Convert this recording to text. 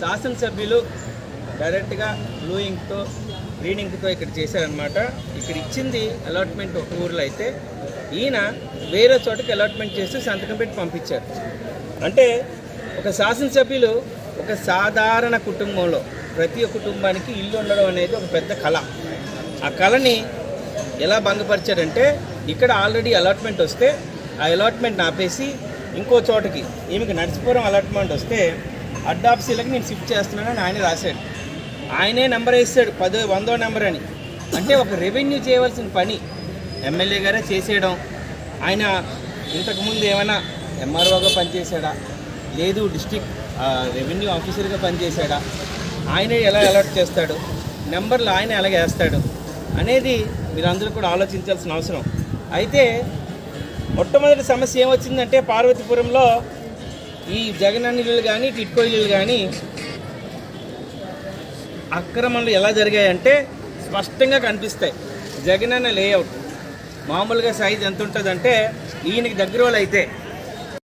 శాసనసభ్యులు డైరెక్ట్గా blue ఇంక్తో green ఇంక్తో ఇక్కడ చేశారనమాట ఇక్కడ ఇచ్చింది అలాట్మెంట్ ఒక ఊర్లో అయితే ఈయన వేరే చోటకి అలాట్మెంట్ చేసి సంతకం పెట్టి పంపించారు. అంటే ఒక శాసనసభ్యులు ఒక సాధారణ కుటుంబంలో ప్రతి కుటుంబానికి ఇల్లు ఉండడం అనేది ఒక పెద్ద కళ. ఆ కళని ఎలా భంగపరిచారంటే ఇక్కడ ఆల్రెడీ అలాట్మెంట్ వస్తే ఆ అలాట్మెంట్ ఆపేసి ఇంకో చోటకి ఈమెకి నడిచిపోవడం అలాట్మెంట్ వస్తే అడ్డాప్సీలకు నేను షిఫ్ట్ చేస్తున్నానని ఆయన రాశాడు. ఆయనే నెంబర్ వేస్తాడు పదో వందో నెంబర్ అని. అంటే ఒక రెవెన్యూ చేయవలసిన పని. ఎమ్మెల్యే గారే చేసేయడం. ఆయన ఇంతకుముందు ఏమైనా ఎంఆర్ఓగా పనిచేశాడా? లేదు డిస్టిక్ రెవెన్యూ ఆఫీసర్గా పనిచేశాడా? ఆయనే ఎలా అలర్ట్ చేస్తాడు? నెంబర్లు ఆయన ఎలాగ వేస్తాడు అనేది మీరందరూ కూడా ఆలోచించాల్సిన అవసరం. అయితే మొట్టమొదటి సమస్య ఏమొచ్చిందంటే పార్వతీపురంలో ఈ జగన్ ఇల్లులు కానీ టిట్కో ఇల్లు కానీ అక్రమాలు ఎలా జరిగాయంటే స్పష్టంగా కనిపిస్తాయి. జగనన్న లేఅవుట్ మామూలుగా సైజ్ ఎంత ఉంటుందంటే ఈయనకి దగ్గర వాళ్ళు అయితే